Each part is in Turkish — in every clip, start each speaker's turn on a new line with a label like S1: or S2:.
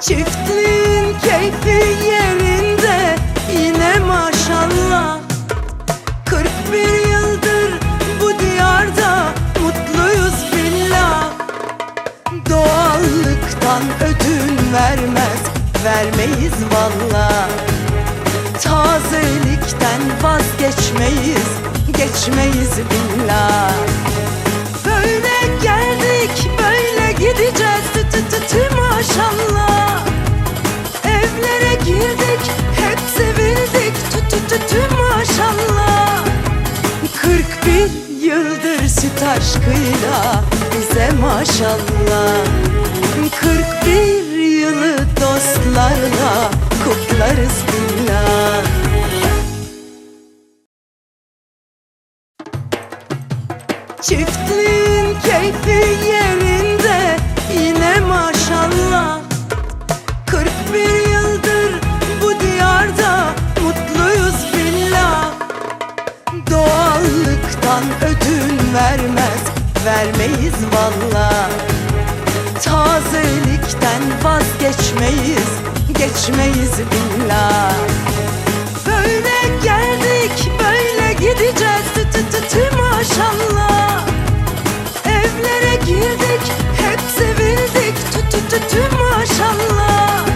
S1: Çiftliğin keyfi yerinde yine maşallah. 41 yıldır bu diyarda mutluyuz billah. Doğallıktan ödün vermez vermeyiz valla Tazelikten vazgeçmeyiz geçmeyiz billah girdik hep sevildik. Tü tü tü tü maşallah. 41 yıldır süt aşkıyla bize maşallah. 41 yılı dostlarla kutlarız billah Çiftliğin keyfi yerinde ödün vermez vermeyiz valla Tazelikten vazgeçmeyiz geçmeyiz billah Böyle geldik böyle gideceğiz tü tü tü tü maşallah. Evlere girdik hep sevildik tü tü tü tü maşallah.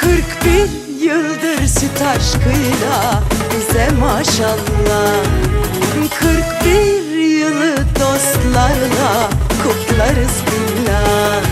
S1: 41 yıldır süt aşkıyla bize maşallah 41